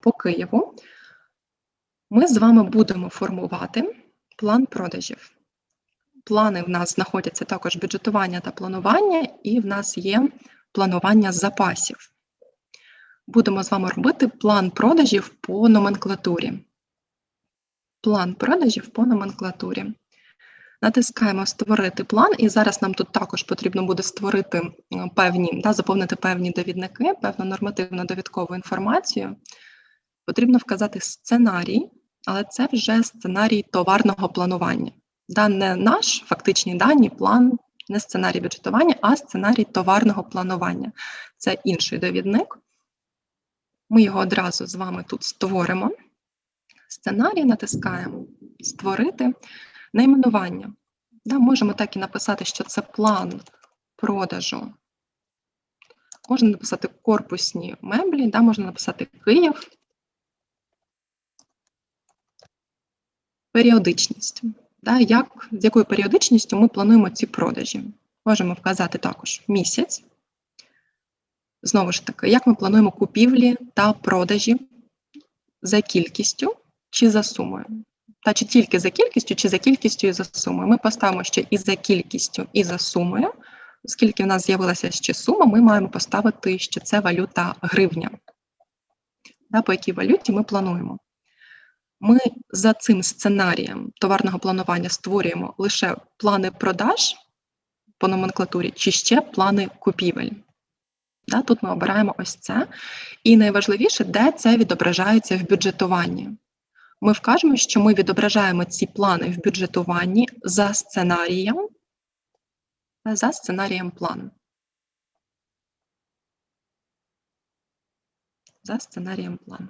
по Києву, ми з вами будемо формувати план продажів. Плани в нас знаходяться також бюджетування та планування, і в нас є планування запасів. Будемо з вами робити план продажів по номенклатурі. План продажів по номенклатурі. Натискаємо Створити план, і зараз нам тут також потрібно буде створити певні, да, заповнити певні довідники, певну нормативно довідкову інформацію. Потрібно вказати сценарій, але це вже сценарій товарного планування. Да, не наш фактичні дані, план, не сценарій бюджетування, а сценарій товарного планування. Це інший довідник. Ми його одразу з вами тут створимо. Сценарій натискаємо Створити найменування. Да, Можемо так і написати, що це план продажу. Можна написати корпусні меблі, да, можна написати Київ. Періодичність. Да, як, З якою періодичністю ми плануємо ці продажі? Можемо вказати також місяць. Знову ж таки, як ми плануємо купівлі та продажі за кількістю чи за сумою? Та чи тільки за кількістю, чи за кількістю і за сумою. Ми поставимо ще і за кількістю, і за сумою. Оскільки в нас з'явилася ще сума, ми маємо поставити, що це валюта гривня. По якій валюті ми плануємо. Ми за цим сценарієм товарного планування створюємо лише плани продаж по номенклатурі, чи ще плани купівель. Да, Тут ми обираємо ось це. І найважливіше, де це відображається в бюджетуванні. Ми вкажемо, що ми відображаємо ці плани в бюджетуванні за сценарієм, за сценарієм плану. За сценарієм плану.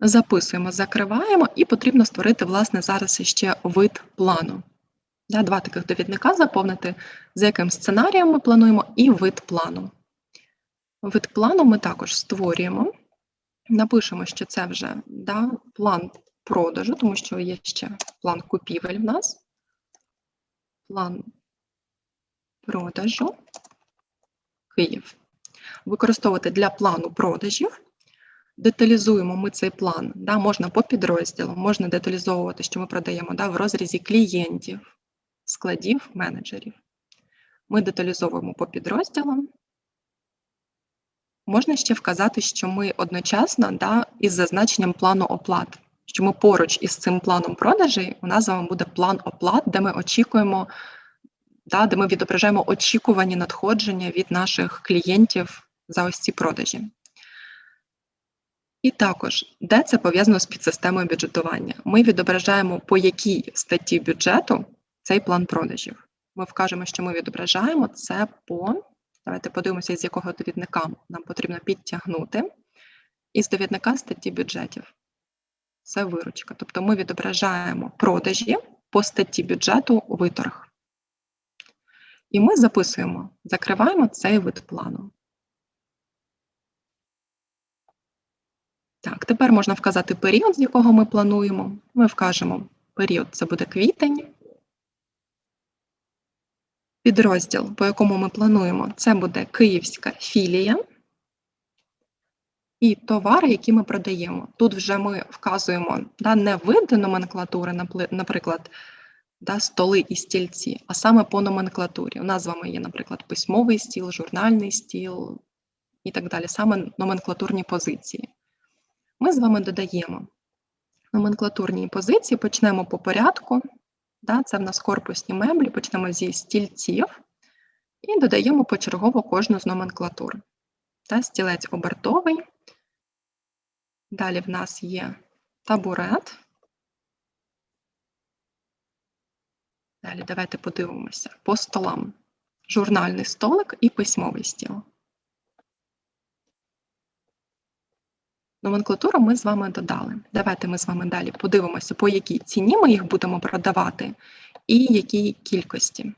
Записуємо, закриваємо, і потрібно створити, власне, зараз ще вид плану. Два таких довідника заповнити, за яким сценарієм ми плануємо, і вид плану. Вид плану ми також створюємо. Напишемо, що це вже да, план продажу, тому що є ще план купівель в нас. План продажу Київ. Використовувати для плану продажів. Деталізуємо ми цей план. Да, Можна по підрозділам, можна деталізовувати, що ми продаємо да, в розрізі клієнтів, складів, менеджерів. Ми деталізовуємо по підрозділам. Можна ще вказати, що ми одночасно да, із зазначенням плану оплат, що ми поруч із цим планом продажей у нас з вами буде план оплат, де ми очікуємо, да, де ми відображаємо очікувані надходження від наших клієнтів за ось ці продажі. І також, де це пов'язано з підсистемою бюджетування. Ми відображаємо, по якій статті бюджету цей план продажів. Ми вкажемо, що ми відображаємо це по Давайте подивимося, з якого довідника нам потрібно підтягнути. Із довідника статті бюджетів. Це виручка. Тобто ми відображаємо продажі по статті бюджету виторг. І ми записуємо, закриваємо цей вид плану. Так, тепер можна вказати період, з якого ми плануємо. Ми вкажемо період це буде квітень. Підрозділ, по якому ми плануємо, це буде київська філія і товари, які ми продаємо. Тут вже ми вказуємо да, не вид номенклатури, наприклад, да, столи і стільці, а саме по номенклатурі. У нас з вами є, наприклад, письмовий стіл, журнальний стіл і так далі, саме номенклатурні позиції. Ми з вами додаємо номенклатурні позиції, почнемо по порядку. Да, Це в нас корпусні меблі, почнемо зі стільців і додаємо почергово кожну з номенклатур. Да, Стілець обертовий. Далі в нас є табурет. Далі давайте подивимося по столам. Журнальний столик і письмовий стіл. Номенклатуру ми з вами додали. Давайте ми з вами далі подивимося, по якій ціні ми їх будемо продавати і якій кількості.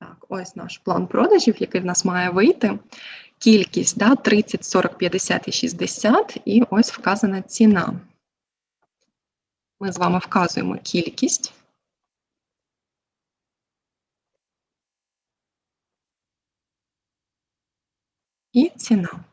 Так, ось наш план продажів, який в нас має вийти. Кількість да, 30, 40, 50 і 60, і ось вказана ціна. Ми з вами вказуємо кількість. І ціна.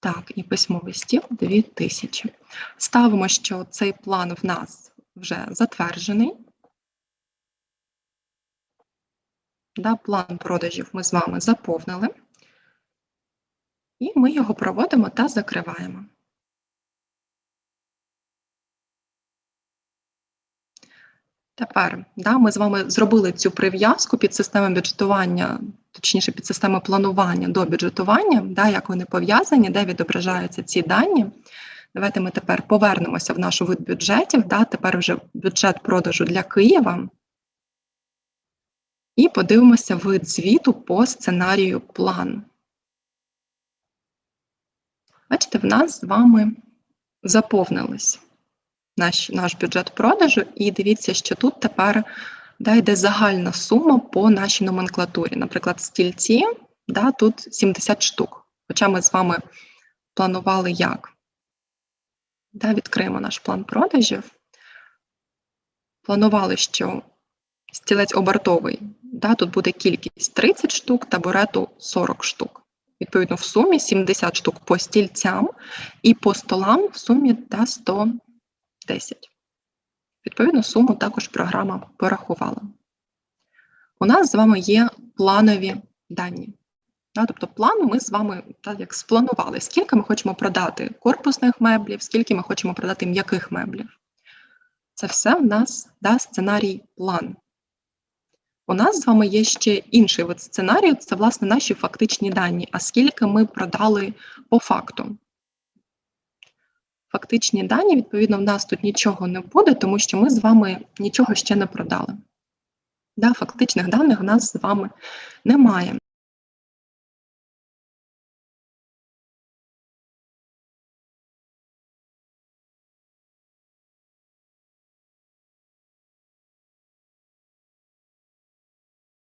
Так, і письмовий стіл 2000. Ставимо, що цей план в нас вже затверджений. Да, план продажів ми з вами заповнили. І ми його проводимо та закриваємо. Тепер да, ми з вами зробили цю прив'язку під систему бюджетування, точніше під систему планування до бюджетування, да, як вони пов'язані, де відображаються ці дані. Давайте ми тепер повернемося в нашу вид бюджетів, да, тепер вже бюджет продажу для Києва. І подивимося вид звіту по сценарію план. Бачите, в нас з вами заповнились наш наш бюджет продажу, і дивіться, що тут тепер да, йде загальна сума по нашій номенклатурі. Наприклад, стільці, да, тут 70 штук. Хоча ми з вами планували як. Да, Відкриємо наш план продажів. Планували, що стілець обертовий, да, тут буде кількість 30 штук, табурету 40 штук. Відповідно, в сумі 70 штук по стільцям, і по столам в сумі да, 110. Відповідно, суму також програма порахувала. У нас з вами є планові дані. Тобто план ми з вами так, як спланували, скільки ми хочемо продати корпусних меблів, скільки ми хочемо продати м'яких меблів. Це все в нас да, сценарій план. У нас з вами є ще інший вид сценарію, це, власне, наші фактичні дані, а скільки ми продали по факту. Фактичні дані, відповідно, в нас тут нічого не буде, тому що ми з вами нічого ще не продали. Да, Фактичних даних в нас з вами немає.